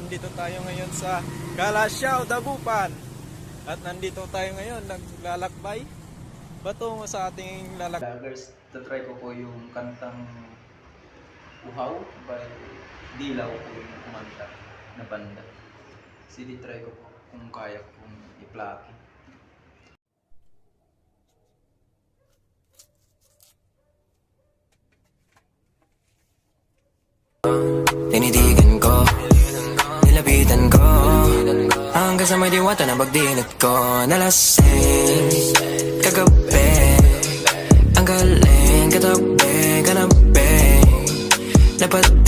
nandito tayo ngayon sa Kalasyaw, Dabupan. At nandito tayo ngayon, naglalakbay. Batungo sa ating lalakbay. Vloggers, tatry ko po yung kantang Uhaw by Dilaw po yung kumanta na banda. Sige, try ko po kung kaya kong i-plaki. Tinitigan Hanggang sa may diwata na pagdilat ko Nalasing Kagabi Ang galing Katabi Kanabi Dapat